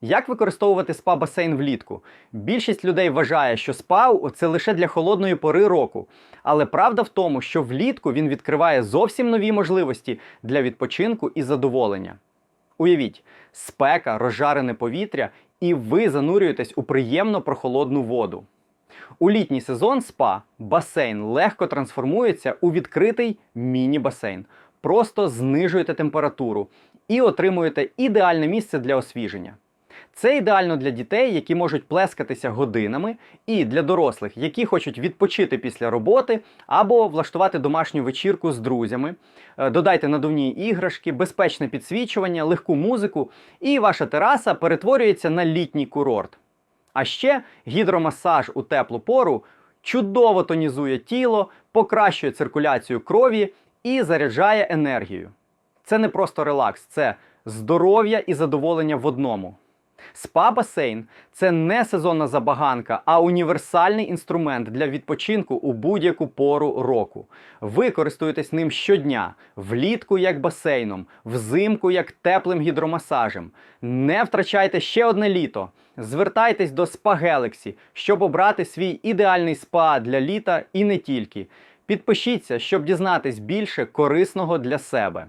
Як використовувати спа-басейн влітку? Більшість людей вважає, що спа – це лише для холодної пори року. Але правда в тому, що влітку він відкриває зовсім нові можливості для відпочинку і задоволення. Уявіть, спека, розжарене повітря, і ви занурюєтесь у приємно прохолодну воду. У літній сезон спа басейн легко трансформується у відкритий міні-басейн. Просто знижуєте температуру і отримуєте ідеальне місце для освіження. Це ідеально для дітей, які можуть плескатися годинами, і для дорослих, які хочуть відпочити після роботи або влаштувати домашню вечірку з друзями. Е, Додайте надувні іграшки, безпечне підсвічування, легку музику, і ваша тераса перетворюється на літній курорт. А ще гідромасаж у теплу пору чудово тонізує тіло, покращує циркуляцію крові і заряджає енергію. Це не просто релакс, це здоров'я і задоволення в одному. Спа-басейн це не сезонна забаганка, а універсальний інструмент для відпочинку у будь-яку пору року. Ви користуєтесь ним щодня, влітку як басейном, взимку як теплим гідромасажем. Не втрачайте ще одне літо. Звертайтесь до Spa Galaxy, щоб обрати свій ідеальний спа для літа і не тільки. Підпишіться, щоб дізнатись більше корисного для себе.